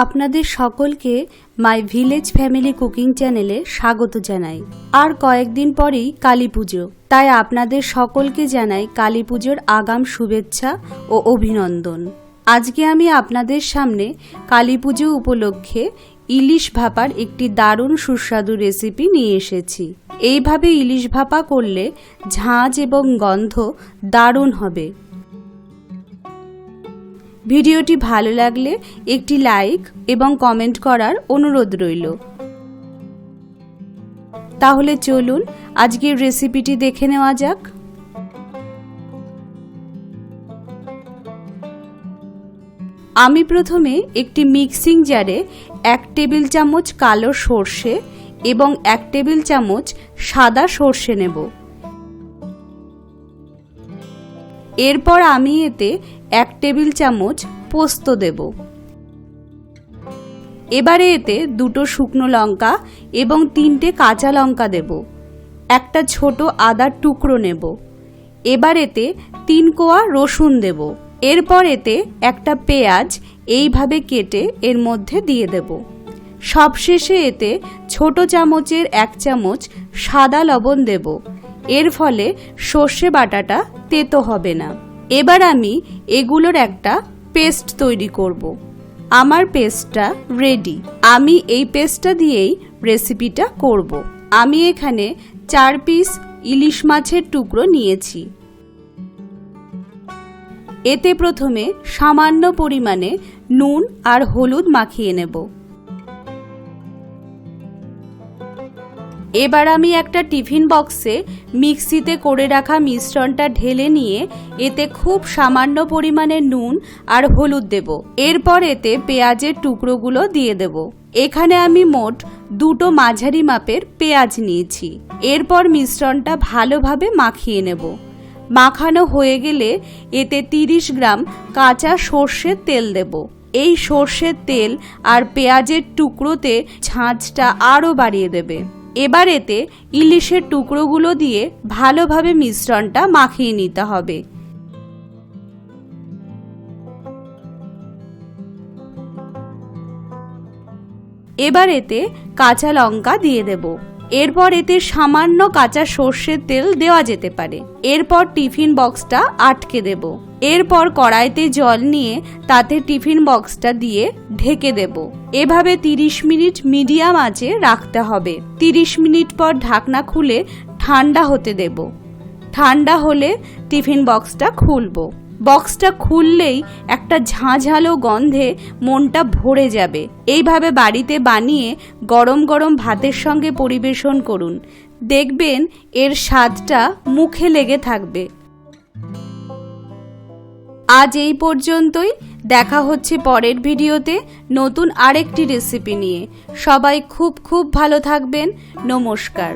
আপনাদের সকলকে my village family cooking চ্যানেলে স্বাগত জানাই। আর কয়েকদিন পরেই কালী পুজো। তাই আপনাদের সকলকে জানাই কালী পুজোর আগাম শুভেচ্ছা ও অভিনন্দন। আজকে আমি আপনাদের সামনে কালী পুজো উপলক্ষে ইলিশ ভাপার একটি দারুণ সুস্বাদু রেসিপি নিয়ে এসেছি। এইভাবে ইলিশ ভাপা করলে ঝাঁজ এবং গন্ধ দারুণ হবে। ভিডিওটি ভালো লাগলে একটি লাইক এবং কমেন্ট করার অনুরোধ রইল। তাহলে চলুন আজকের রেসিপিটি দেখে নেওয়া যাক। আমি প্রথমে একটি মিক্সিং জারে এক টেবিল চামচ কালো সর্ষে এবং এক টেবিল চামচ সাদা সর্ষে নেব। এরপর আমি এতে এক টেবিল চামচ পোস্ত দেব। এবারে এতে দুটো শুকনো লঙ্কা এবং তিনটে কাঁচা লঙ্কা দেব। একটা ছোট আদার টুকরো নেব। এবার এতে তিন কোয়া রসুন দেব। এরপর এতে একটা পেঁয়াজ এইভাবে কেটে এর মধ্যে দিয়ে দেব। সবশেষে এতে ছোট চামচের এক চামচ সাদা লবণ দেব। এর ফলে সর্ষে বাটাটা তেতো হবে না এবার আমি এগুলোর একটা পেস্ট তৈরি করব। আমার পেস্টটা রেডি আমি এই পেস্টটা দিয়েই রেসিপিটা করব। আমি এখানে চার পিস ইলিশ মাছের টুকরো নিয়েছি এতে প্রথমে সামান্য পরিমাণে নুন আর হলুদ মাখিয়ে নেব এবার আমি একটা টিফিন বক্সে মিক্সিতে করে রাখা মিশ্রণটা ঢেলে নিয়ে এতে খুব সামান্য পরিমাণে নুন আর হলুদ দেব। এরপর এতে পেঁয়াজের টুকরোগুলো দিয়ে দেব। এখানে আমি মোট দুটো মাঝারি মাপের পেঁয়াজ নিয়েছি। এরপর মিশ্রণটা ভালোভাবে মাখিয়ে নেব। মাখানো হয়ে গেলে এতে 30 গ্রাম কাঁচা সর্ষের তেল দেব। এই সর্ষের তেল আর পেঁয়াজের টুকরোতে ঝাঁঝটা আরও বাড়িয়ে দেবে। এবার এতে ইলিশের টুকরোগুলো দিয়ে ভালোভাবে মিশ্রণটা মাখিয়ে নিতে হবে। এবার এতে কাঁচা লঙ্কা দিয়ে দেব। এরপর এতে সামান্য কাঁচা সর্ষের তেল দেওয়া যেতে পারে। এরপর টিফিন বক্সটা আটকে দেব। এরপর কড়াইতে জল নিয়ে তাতে টিফিন বক্সটা দিয়ে ঢেকে দেব। এভাবে 30 মিনিট মিডিয়াম আঁচে রাখতে হবে। 30 মিনিট পর ঢাকনা খুলে ঠান্ডা হতে দেব। ঠান্ডা হলে টিফিন বক্সটা খুলবো। বক্সটা খুললেই একটা ঝাঁঝালো গন্ধে মনটা ভরে যাবে। এইভাবে বাড়িতে বানিয়ে গরম গরম ভাতের সঙ্গে পরিবেশন করুন। দেখবেন এর স্বাদটা মুখে লেগে থাকবে। আজ এই পর্যন্তই। দেখা হচ্ছে পরের ভিডিওতে নতুন আরেকটি রেসিপি নিয়ে। সবাই খুব খুব ভালো থাকবেন। নমস্কার।